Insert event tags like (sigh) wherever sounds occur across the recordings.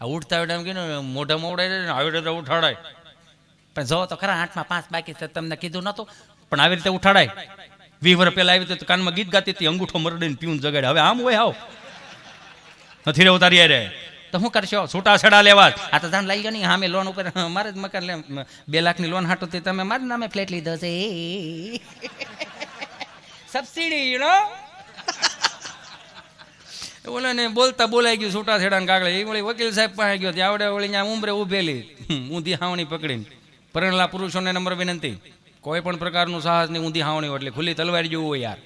આ ઉઠતા એમ કીધું મોઢા મોડે ને રીતે ઉઠાડાય. પણ જો તો ખરા, આઠમાં પાંચ બાકી છે, તમને કીધું નતું પણ આવી રીતે ઉઠાડાય. વીસ વર્ષ પહેલા આવી રીતે કાનમાં ગીત ગાતી હતી, અંગૂઠો મરડીને પીવું જગાડે. હવે આમ હોય આવ. નથી રહેવું તારી રે તો શું કરશો? છૂટા છડા લેવા આ તો ધાન લઈ ગયો નહીં હામે લોન ઉપર. મારે જ મકાન લે બે લાખની લોન હાટો તમે મારા નામે ફ્લેટ લીધો છે. (laughs) સબસિડી યુ નો ઓલા ને બોલતા બોલાઈ ગયું છૂટા છેડા કાગળે. એ વળી વકીલ સાહેબ પાસે ગયો ત્યાં આવડે વળી ત્યાં ઉંમરે ઉભેલી ઊંધી હાવણી પકડીને. પરણલા પુરુષોને નંબર વિનંતી. કોઈ પણ પ્રકારનું સાહસ નહીં, ઊંધી હાવણી એટલે ખુલ્લી તલવાર જેવું હોય યાર.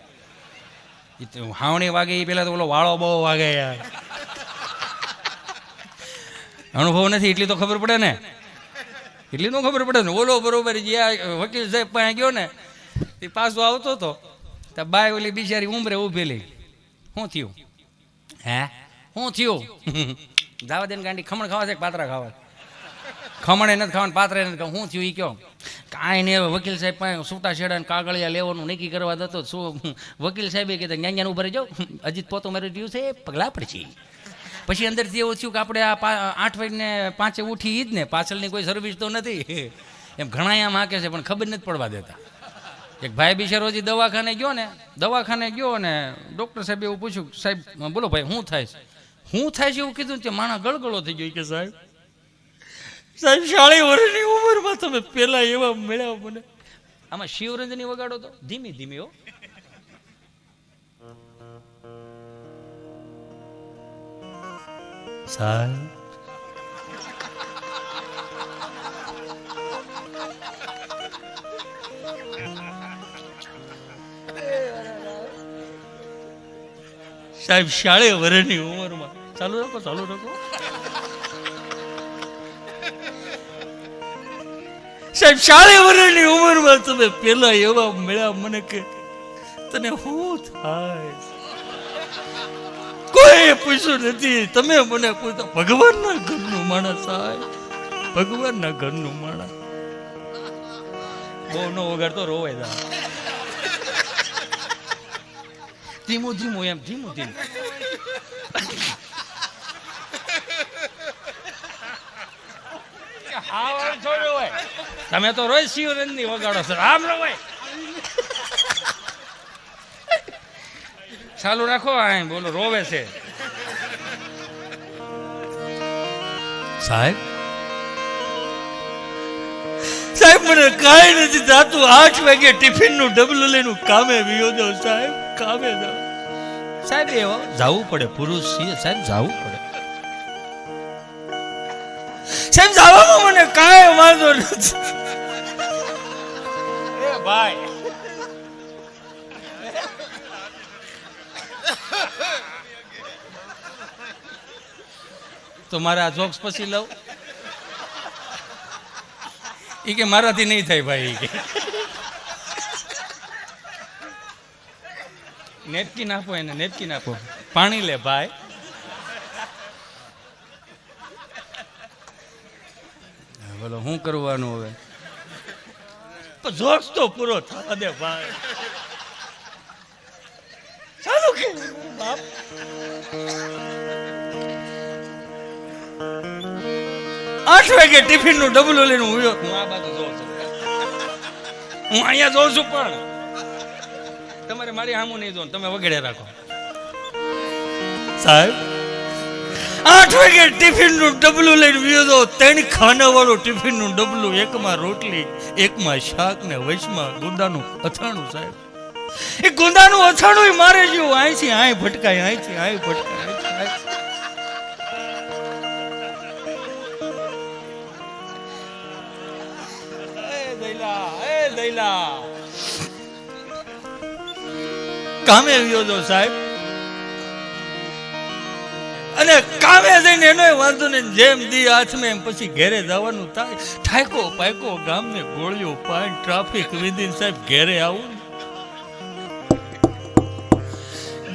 હાવણી વાગે એ પેલા તો ઓલો વાળો બહુ વાગે યાર. અનુભવ નથી, એટલી તો ખબર પડે ને. એટલી તો ખબર પડે ને. ઓલો બરોબર જે આ વકીલ સાહેબ પાસે ગયો ને, એ પાછો આવતો હતો તો બાય ઓલી બિચારી ઉમરે ઊભેલી. શું થયું? હે? શું થયું? (laughs) જાવા દે ગાંડી ખમણ ખાવા છે પાતરા ખાવા? ખમણે નથી ખાવાનું પાત્રે નથી ખાવા શું થયું એ કયો? કાંઈ નહીં વકીલ સાહેબ પાસે છૂટા છેડા ને કાગળિયા લેવાનું નક્કી કરવા દતો શું? વકીલ સાહેબે કીધું જ્ઞાન ઉભરે જાઓ. અજીત પોતો મારી રહ્યું છે પગલા પડશે. પછી અંદરથી એવું થયું કે આપણે આ આઠ વાગીને પાંચે ઉઠી જ ને પાછળની કોઈ સર્વિસ તો નથી. એમ ઘણા આમ હાકે છે પણ ખબર નથી પડવા દેતા. એક ભાઈ બિચારો હજી દવાખાને ગયો ને દવાખાને ગયો ને ડૉક્ટર સાહેબ એવું પૂછ્યું સાહેબ બોલો ભાઈ શું થાય છે? શું થાય છે એવું કીધું કે માણા ગળગળો થઈ ગયો. કે સાહેબ? સાહેબ શાળી વર્ષની ઉંમરમાં તમે પેલા એવા મળ્યા મને. આમાં શિવરંજની વગાડો તો? ધીમી ધીમી હો. સાહેબ સાહેબ, શાળે વરેની ઉંમરમાં. ચાલુ રાખો ચાલુ રાખો. સાહેબ, શાળે વરેની ઉંમરમાં તમે પેલા એવા મળ્યા મને કે, તને શું થાય? કોઈ પૂછ્યું નથી. તમે મને પૂછતા, ભગવાનના ઘરનું માણસ સાહેબ, ભગવાનના ઘરનું માણસ. બહુ નો વગાડતો રોવાય ધીમું ધીમું એમ ધીમું ધીમું. તમે તો રોજ શિવરંજની વગાડો છો. આમ રવાય ચાલુ રાખો આ બોલો રોવે છે. સાહેબ? સાહેબ મને કાંઈ નથી થતું. આઠ વાગે ટિફિનનું ડબલું લઈને કામે વિયો જાઉં સાહેબ. કામે જાઉં સાહેબ એવો જવું પડે પુરુષ છીએ. સાહેબ જવું પડે. સાહેબ જવામાં મને કાંઈ વાંધો નથી. એ ભાઈ. તો મારે આ જોક્સ પછી લઉં? એ કે મારાથી નહીં થાય ભાઈ ઈ કે. નેપકિન આપો એને નેપકિન આપો પાણી લે ભાઈ. બોલો શું કરવાનું હવે? જોશ તો પૂરો થવા દે ભાઈ. ચાલુ કે બાપ. આઠ વાગે ટિફિનનું ડબલું લઈને હું આ બાજુ જોઉં છું. હું અહીંયા જોઉં છું પણ. તમારે મારી સામું નહીં જોવાનું, તમે વગેરે રાખો. સાહેબ? આઠ વાગે ટિફિનનું ડબલું લઈને વિયો ત્રણ ખાના વાળું ટિફિનનું ડબલું એકમાં રોટલી, એકમાં શાક ને વૈશમાં ગુંદાનું અથાણું, સાહેબ. એ ગુંદાનું અથાણું મારે જેવું અહીંથી આય ભટકાય અહીંથી આય ભટકાય આય. એ દૈલા. કામે આવ્યો તો સાહેબ. અને કામે જઈને એનો વાંધો ને જેમ દી હાથમાં એમ પછી ઘેરે જવાનું થાય. ઠાકો પાકો ગામને ગોળીઓ પાણી ટ્રાફિક વિધિન સાહેબ ઘેરે આવું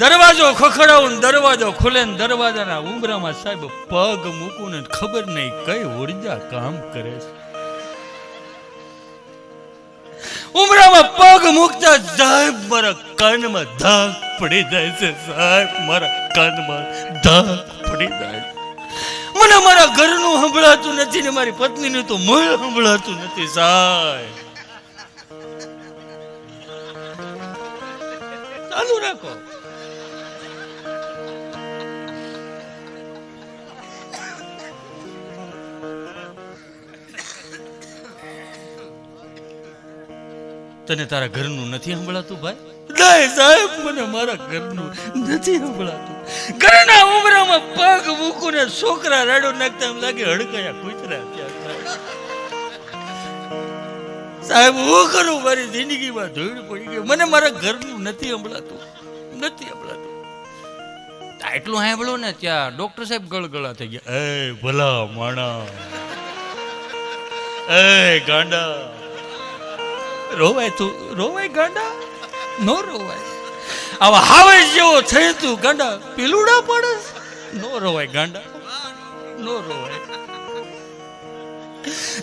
દરવાજો ખખડાવું દરવાજો ખુલે ને દરવાજાના ઉંબરામાં સાહેબ પગ મૂકું ને ખબર નહીં કઈ ઊર્જા કામ કરે છે. ઉમરામાં પગ મૂકતા સાહેબ, મારા કાનમાં ધાક પડી જાય છે સાહેબ, મારા કાનમાં ધાક પડી જાય. મને મારા ઘરનું સંભળાતું નથી ને મારી પત્નીનું તો મળ સંભળાતું નથી સાહેબ ચાલુ રાખો તને તારા ઘરનું નથી સંભળાતું ભાઈ? નહીં સાહેબ મને મારા ઘરનું નથી સંભળાતું. ઘરના ઉમરામાં પગ મૂકું ને છોકરા રાડો નાખતા એમ લાગે હડકાયા કૂતરા સાહેબ હું કરું? મારી જિંદગીમાં ધૂળ પડી ગઈ. મને મારા ઘરનું નથી સંભળાતું. નથી સંભળાતું. એટલું સાંભળો ને ત્યાં ડોક્ટર સાહેબ ગળગળા થઈ ગયા. એ ભલા માણા. એ ગાંડા. રોવાય તું, રોવાય ગાંડા? નો રોવાય. આવા હાવે જેવો થઈ તું ગાંડા, પીલુડા પડે નો રોવાય ગાંડા. નો રોવાય.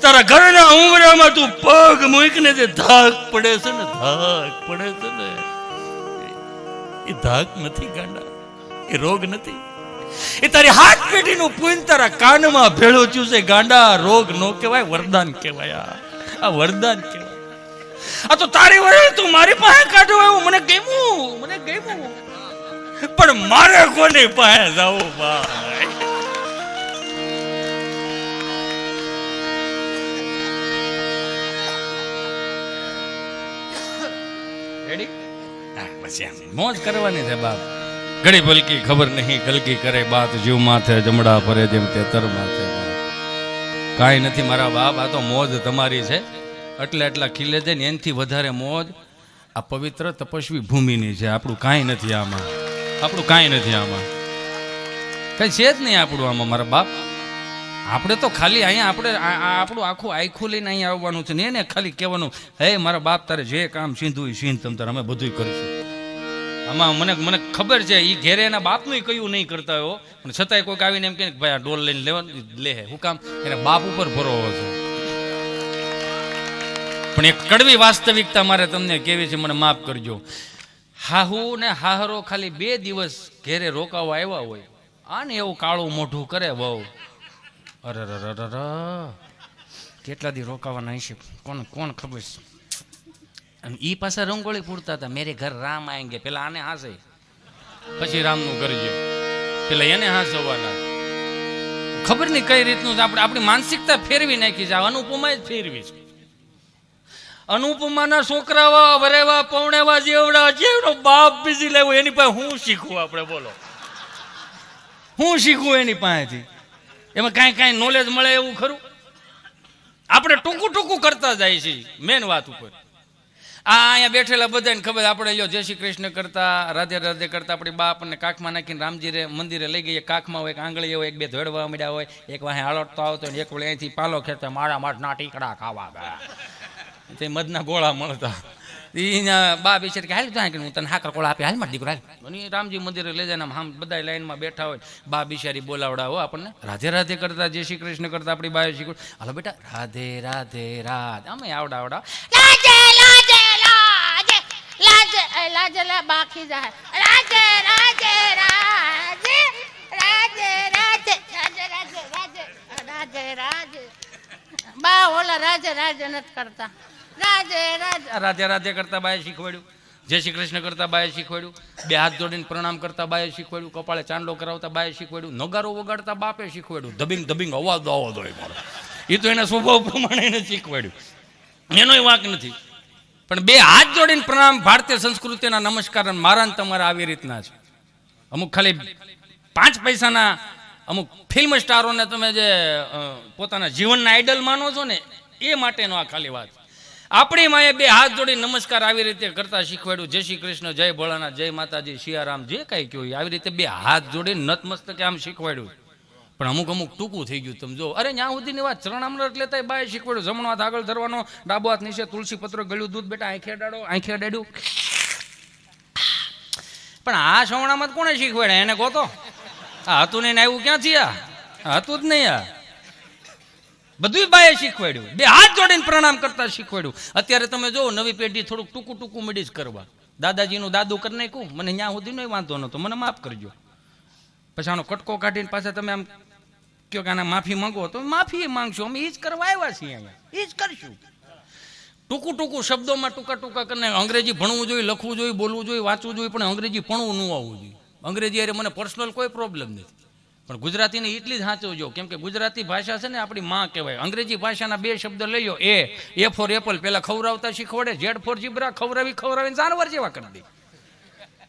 તારા ઘરના ઉમરામાં તું પગ મૂકીને જે ધાક પડે છે ને, ધાક પડે છે ને, એ ધાક નથી ગાંડા, એ રોગ નથી. એ તારી હાથ પેઢીનું પૂન તારા કાનમાં ભેળો થયું છે. ગાંડા, રોગ નો કહેવાય, વરદાન કહેવાય. આ વરદાન કહેવાય. આ તો તારી વરે તું મારી પાસે કાઢો એવું મને ગમ્યું મને ગમ્યું. પણ મારે કોની પાસે જવું ભાઈ? મોજ કરવાની છે બાપ. ઘડી ભલકી ખબર નહીં, ગલકી કરે બાત જીવ માથે જમડા ફરે જેમ કે તર માથે. કાંઈ નથી મારા બાપ, આ તો મોજ તમારી છે. એટલે એટલા ખીલે છે ને, એનાથી વધારે મોજ. આ પવિત્ર તપસ્વી ભૂમિની છે. આપણું કાંઈ નથી આમાં. આપણું કાંઈ નથી આમાં. કંઈ છે જ નહીં આપણું આમાં, મારા બાપ. આપણે તો ખાલી અહીંયા આપણે આપણું આખું આખું લઈને અહીંયા આવવાનું છે ને, એને ખાલી કહેવાનું, હે, મારા બાપ, તારે જે કામ સીંધું એ સીંધ, તમ તારે અમે બધું કરીશું. આમાં મને મને ખબર છે એ ઘેરે એના બાપનું કયું નહીં કરતા હો. પણ છતાંય કોઈક આવીને એમ કહે કે, ભાઈ, આ ડોલ લઈને લેવાનું લે હે, હું કામ? એને બાપ ઉપર ભરો છે. પણ એક કડવી વાસ્તવિકતા મારે તમને કેવી છે, મને માફ કરજો. હાહુ ને હાહરો ખાલી બે દિવસ ઘેરે રોકાવા આવ્યા હોય. આને એવું કાળું મોઢું કરે વહુ. અરે કેટલા દી રોકાવાના હશે? કોણ કોણ ખબર છે? અને ઈ પાસે રંગોળી પૂરતા હતા. મેરે ઘર રામ આएंगे પેલા આને હાસે. પછી રામનું કરજો પેલા એને હાસવાના. ખબર નહીં કઈ રીતનું આપણે આપણી માનસિકતા ફેરવી નાખી છે. અનુપમાય જ ફેરવી છે. અનુપમાના છોકરાવા, વરેવા, પૌણેવા જેવડા, જેવડો બાપ બીજી લેવો, એની પાસે હું શીખવું આપણે, બોલો? હું શીખવું એની પાસેથી? એમાં કાંઈ કાંઈ નોલેજ મળે એવું ખરું? આપણે ટૂંકું ટૂંકું કરતા જાય છે મેન વાત ઉપર. આ અહીંયા બેઠેલા બધાને ખબર આપણે લ્યો, જય શ્રી કૃષ્ણ કરતા, રાધે રાધે કરતા, આપણી બાપ અને કાખમાં નાખીને રામજી મંદિરે લઈ ગઈએ, કાખમાં હોય, એક આંગળી હોય, એક બે ધોડવા મળ્યા હોય, એક વાહે આળોટતો આવતો ને એક વળી અહીંથી પાલો ખેતા મારા માટના ટીકડા ખાવા ગયા. તે મધના ગોળા મળતા. એના બા બિચાર કે, હાલ ત્યાં હું તને હાકર કોળા આપી હાલ માર દીકરો, હાલ. અને રામજી મંદિરે લઈ જાય આમ બધા લાઈનમાં બેઠા હોય. બા બિચારી બોલાવડાવો આપણને. રાધે રાધે કરતા, જય શ્રી કૃષ્ણ કરતા આપણી બાએ શીખવું હાલો બેટા, રાધે રાધે રાધે. અમે આવડા આવડા. લાજે લાજે લાજે લાજે લાજે, લા બાકી જાય. રાજે રાજે રાજે રાજે રાજે રાજે રાજે રાજે રાજે રાજે બા ઓલા રાજે રાજે નથી કરતા. રાજે રાજે રાધે રાધે કરતા બાએ શીખવાડ્યું. જય શ્રી કૃષ્ણ કરતા બાએ શીખવાડ્યું. બે હાથ જોડીને પ્રણામ કરતા બાએ શીખવાડ્યું. કપાળે ચાંદલો કરાવતા બાએ શીખવાડ્યું. નગારો વગાડતા બાપે શીખવાડ્યું. ધબિંગ ધબિંગ, અવાજ અવાજ હોય મારો. એ તો એના સ્વભાવ પ્રમાણે એને શીખવાડ્યું. એનો વાંક નથી. પણ બે હાથ જોડીને પ્રણામ ભારતીય સંસ્કૃતિના નમસ્કાર મારા તમારા આવી રીતના છે. અમુક ખાલી પાંચ પૈસાના અમુક ફિલ્મ સ્ટારોને તમે જે પોતાના જીવનના આઈડલ માનો છો ને, એ માટેનો આ ખાલી વાત. આપણી માએ બે હાથ જોડી નમસ્કાર આવી રીતે કરતા શીખવાડ્યું. જય શ્રી કૃષ્ણ, જય ભોળાના જય માતાજી સિયારામ જે કાંઈ કહ્યું આવી રીતે બે હાથ જોડી નતમસ્તકે આમ શીખવાડ્યું. પણ અમુક અમુક ટૂંકું થઈ ગયું, તમે જો અરે ત્યાં સુધીની વાત ચરણામૃત લેતા બાય શીખવાડ્યું. જમણો હાથ આગળ ધરવાનો, ડાબો હાથ નીચે તુલસી પત્ર ગળ્યું, દૂધ બેટા આંખે અડાડો, આંખે અડાડ્યું. પણ આ સવણામાં તો કોણે શીખવાડે એને ગોતો આ હતું ને એને આવ્યું ક્યાંથી આ હતું જ નહીં આ. બધું બાએ શીખવાડ્યું. બે હાથ જોડીને પ્રણામ કરતા શીખવાડ્યું. અત્યારે તમે જો નવી પેઢી થોડુંક ટૂંકું ટૂંકું મળી જ કરવા. દાદાજીનું દાદુ કરી નાખ્યું. મને ત્યાં સુધી નહીં વાંધો નહોતો મને માફ કરજો. પછી આનો કટકો કાઢીને પાછા તમે આમ કયો કે આના માફી માંગો તો માફી માંગશો. અમે એ જ કરવા આવ્યા છીએ અહીંયા. એ જ કરશું. ટૂંકું ટૂંકું શબ્દોમાં ટૂંકા ટૂંકા કરીને અંગ્રેજી ભણવું જોઈએ, લખવું જોઈએ, બોલવું જોઈએ, વાંચવું જોઈએ, પણ અંગ્રેજી ભણવું ન આવવું જોઈએ. અંગ્રેજી અરે મને પર્સનલ કોઈ પ્રોબ્લેમ નથી. પણ ગુજરાતીને એટલી જ સાચવજો કેમ કે ગુજરાતી ભાષા છે ને આપણી માં કહેવાય. અંગ્રેજી ભાષાના બે શબ્દ લઈયો એ એ ફોર એપલ પહેલાં ખવડાવતા શીખવાડે જેડ ફોર જીબ્રા ખવડાવી, ખવડાવીને જાનવર જેવા કરી દે.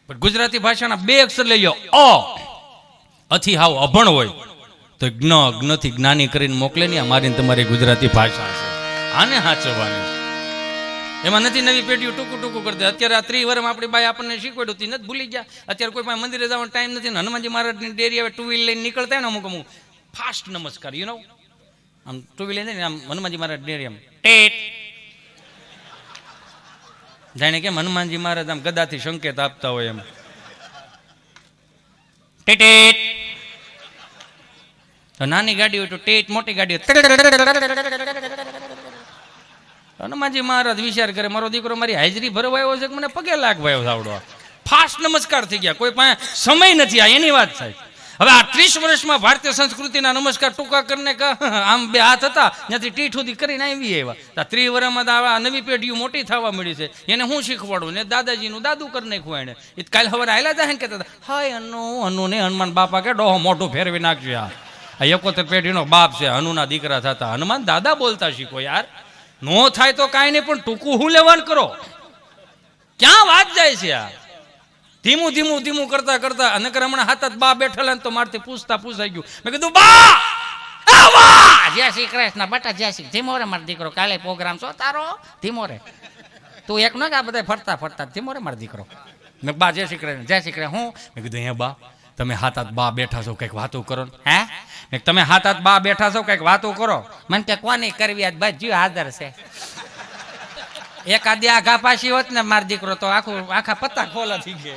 પણ ગુજરાતી ભાષાના બે અક્ષર લઈ લો, અ. અથી હાવ અભણ હોય, તો જ્ઞ, જ્ઞથી જ્ઞાની કરીને મોકલે ને, આ મારી તમારી ગુજરાતી ભાષા છે. આને સાચવવાની. એમાં નથી નવી પેઢીઓ ટૂંકું ટૂંકું કરતી અત્યારે આ ત્રી વર્ષમાં આપણી બાઈ આપણને શીખવાડ્યું હતી નથી ભૂલી ગયા. અત્યારે કોઈ પણ મંદિરે જવાનો ટાઈમ નથી ને હનુમાનજી મહારાજની ડેરી હવે ટુ વ્હીલ લઈને નીકળતા ને અમુક અમુક. ફાસ્ટ નમસ્કાર યુ નો આમ ટુ વ્હીલ લઈને આમ હનુમાનજી મહારાજ ડેરી આમ. ટેટ. જાણે કેમ હનુમાનજી મહારાજ આમ ગદાથી સંકેત આપતા હોય એમ. ટેટેટ તો નાની ગાડી હોય તો ટેટ, મોટી ગાડી હોય હનુમાનજી મહારાજ વિચાર કરે મારો દીકરો મારી હાજરી ભરવા આવ્યો છે મને પગે લાગવા આવ્યો આવડવા? ફાસ્ટ નમસ્કાર થઈ ગયા. કોઈ પાસે સમય નથી. આ એની વાત થાય. હવે આ ત્રીસ વર્ષમાં ભારતીય સંસ્કૃતિના નમસ્કાર ટૂંકા કરીને આમ બે હાથ હતા ત્યાંથી ટીઠ સુધી કરીને આવી આવ્યા. ત્રીસ વર્ષમાં આ નવી પેઢીઓ મોટી થવા મળી છે. એને હું શીખવાડું? ને દાદાજીનું દાદુ કરી નાખ્યું એને. એ કાલે હવે આયલા જાય ને કહેતા હતા, હાય અનુ અનુ ને હનુમાન બાપા કે ડોહો મોઢું ફેરવી નાખજો આ આ એકોતેર પેઢીનો બાપ છે હનુના દીકરા થતા. હનુમાન દાદા બોલતા શીખો યાર. નો થાય તો કાંઈ નહીં પણ ટૂંકું હું લેવાનું કરો. ક્યાં વાત જાય છે આ? ધીમું ધીમું ધીમું કરતા કરતા અને નકર હમણાં હાથ બા બેઠેલા ને તો મારથી પૂછતા પૂછાઈ ગયું. મેં કીધું બા જય શ્રી કૃષ્ણ બટા જય શ્રી ધીમો રે મારો દીકરો કાલે પ્રોગ્રામ છો તારો? ધીમો રે તું એક નો કે આ બધા ફરતા ફરતા ધીમો રે મારો દીકરો? મેં બા જય શ્રી કૃષ્ણ જય શ્રી કૃષ્ણ. હું? મેં કીધું હે બા તમે હાથ હાથ બા બેઠા છો કંઈક વાતો કરો ને. હે? તમે હાથ હાથ બા બેઠા છો, કંઈક વાતો કરો. મને કે કોની કરવી આજ? હાજર છે. એકાદી આઘા પાછી હોત ને માર દીકરો તો આખું આખા પત્તા ખોલા થઈ ગયા.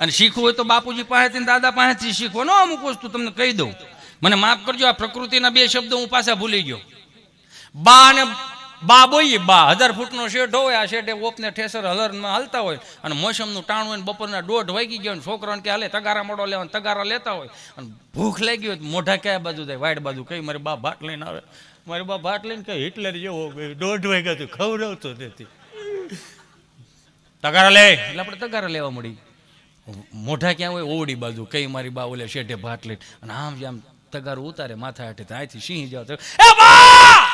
અને શીખવું હોય તો બાપુજી પાસેથી દાદા પાસેથી શીખવો. નો અમુક વસ્તુ તમને કહી દઉં. મને માફ કરજો, આ પ્રકૃતિના બે શબ્દો હું પાછા ભૂલી ગયો. બા અને બા બોઈએ બા, હજાર ફૂટનો શેઠ હોય, આ શેઠે ઓપને ઠેસર હલરમાં હાલતા હોય અને મોસમનું ટાણું હોય ને બપોરના દોઢ વાગી ગયો ને છોકરાને કે હાલે તગારા મોડો લેવા તગારા લેતા હોય અને ભૂખ લાગી હોય મોઢા કયા બાજુ થાય વાઈડ બાજુ કઈ? મારી બા ભાટ લઈને આવે. મારી બા ભાટ લઈને કઈ હિટલર જેવો દોઢ વાગ્યા તું ખવડાવતો નથી. તગારા લે. એટલે આપણે તગારા લેવા મળી. મોઢા ક્યાં હોય? ઓવડી બાજુ. કઈ? મારી બા ઓલે શેઠે ભાટ લઈને. અને આમ જે આમ તગારું ઉતારે, માથા હાટે ત્યાંથી સિંહ જાવ એ બા!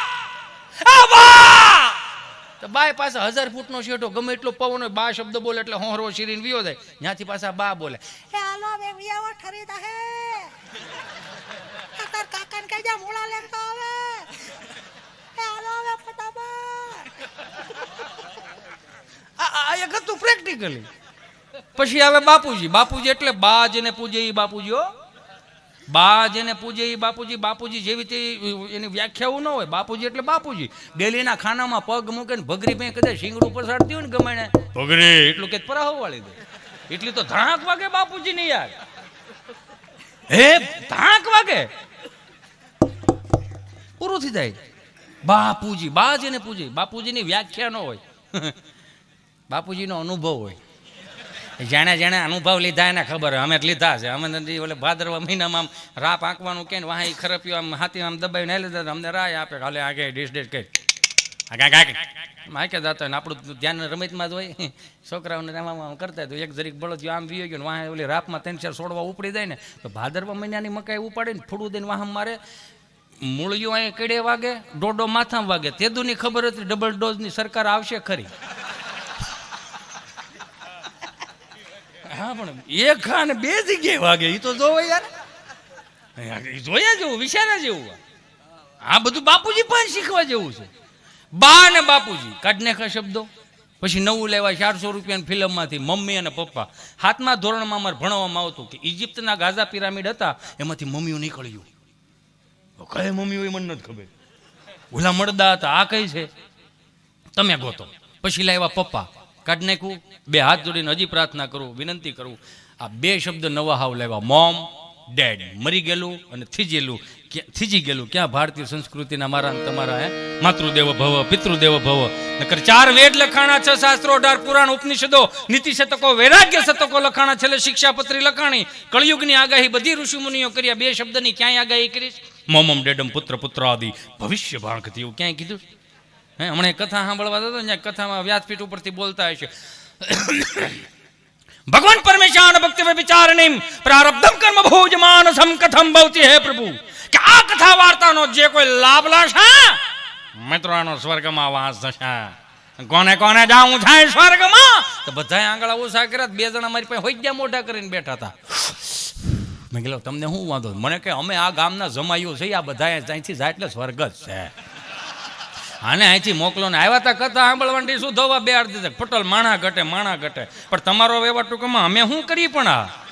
તો બાય પાસે હજાર ફૂટનો શેઠો ગમે એટલો પવન હોય બા શબ્દ બોલે એટલે હોહરો શીરીને વિયો જાય. ત્યાંથી પાછા બા બોલે. હે હાલો બે વિયાવો ઠરી દા હે. તાર કાકાને જા મોળા લેતા આવે. હે હાલો હવે ફટાફટ. આ આ એક હતું પ્રેક્ટિકલી. પછી આવે બાપુજી. બાપુજી એટલે બા જેને પૂજે એ બાપુજી હો. બા જેને પૂજે એ બાપુજી બાપુજી જેવી તે એની વ્યાખ્યાઓ ન હોય. બાપુજી એટલે બાપુજી. ડેલીના ખાનામાં પગ મૂકે ને ભગરી ભાઈ કદાચ શીંગડું પસાડતી હોય ને ગમે ભગરી. એટલું કે પરાહો વાળી દે. એટલી તો ધડાક વાગે બાપુજી ને યાર. હે ધડાક વાગે? પૂરું થઈ જાય. બાપુજી બા જેને પૂજે. બાપુજીની વ્યાખ્યા ન હોય. (laughs) બાપુજીનો અનુભવ હોય. જેણે જેણે અનુભવ લીધા એને ખબર, અમે લીધા છે. અમે ઓલે ભાદરવા મહિનામાં આમ રાપ આંકવાનું કે વાહ ખરપ્યું, આમ હાથી આમ દબાઈને હાલી લીધા અમને રાય આપે હાલે આગે ડીશ ડીશ કઈ માકે જતા ને આપણું ધ્યાન રમતમાં જ હોય. છોકરાઓને રમવામાં કરતા તો એક જરીક બળદિયો આમ વીયો ગયો ને વાહ ઓલી રાપમાં ત્રણ ચાર છોડવા ઉપડી જાય ને, તો ભાદરવા મહિનાની મકાઈ ઉપાડીને થોડું દઈને વાહમ મારે મૂળિયું અહીં કડે વાગે, ડોડો માથામાં વાગે. તેદુની ખબર હતી, ડબલ ડોઝની સરકાર આવશે ખરી. હા, પણ એક ખા ને બે જગ્યાએ વાગે એ તો જોવો યાર. એ જોયા જેવું વિચાર્યા જેવું આ. બધું બાપુજી પણ શીખવા જેવું છે. બા ને બાપુજી, કાઢ નાખા શબ્દો. પછી નવું લેવાય, ચારસો રૂપિયાની ફિલ્મમાંથી મમ્મી અને પપ્પા. હાથમાં ધોરણમાં અમારે ભણવામાં આવતું કે ઇજિપ્તના ગાઝા પિરામિડ હતા, એમાંથી મમ્મીઓ નીકળ્યું. કઈ મમ્મી હોય મને નથી ખબર. ઓલા મળદા હતા, આ કઈ છે? તમે ગોતો. પછી લાવ્યા પપ્પા. કાઢ નાખવું બે હાથ જોડીને હજી પ્રાર્થના કરું, વિનંતી કરું. આ બે શબ્દ નવા હાવ લેવા મોમ, ડેડ, મરી ગયેલું અને થીજેલું થીજી ગયેલું. ક્યાં ભારતીય સંસ્કૃતિના મારા તમારા, હે? માતૃદેવ ભવ, પિતૃદેવ ભવ. નકર ચાર વેદ લખાણા છ શાસ્ત્રો, અઢાર પુરાણ ઉપનિષદો, નીતિ શતકો, વૈરાગ્ય શતકો લખાણા છેલ્લે શિક્ષાપત્રી લખાણી. કળિયુગની આગાહી બધી ઋષિમુનિઓ કર્યા બે શબ્દની ક્યાંય આગાહી કરીશ મોમમ ડેડમ પુત્ર પુત્ર આદિ ભવિષ્ય ભાંગતી એવું ક્યાંય કીધું હે, હમણાં કથા સાંભળવા જતો ને કથામાં વ્યાસપીઠ ઉપરથી બોલતા હશે. ભગવાન પરમેશાન, ભક્તિ વિચારણીમ પ્રારબ્ધમ કર્મ ભોજમાન માનસમ કથમ ભવતી હે પ્રભુ. કે આ કથા વાર્તાનો જે કોઈ લાભ લાશે મિત્રો, આનો સ્વર્ગમાં વાસ થશે. કોને કોને જાવું થાય સ્વર્ગમાં? તો બધાય આંગળા ઓછા કર્યા બે જણા મારી પાસે હોય ગયા મોઢા કરીને બેઠા હતા. મેં કીધું તમને શું વાંધો મને કે અમે આ ગામના જમાયું છે આ બધા ત્યાંથી જાય એટલે સ્વર્ગ જ છે. આને અહીંથી મોકલો ને આવ્યા તા કથા સાંભળવાની શું ધોવા બે અડધી પટલ માણા ઘટે માણા ઘટે. પણ તમારો વ્યવહાર ટૂંકમાં અમે શું કરી પણ આ?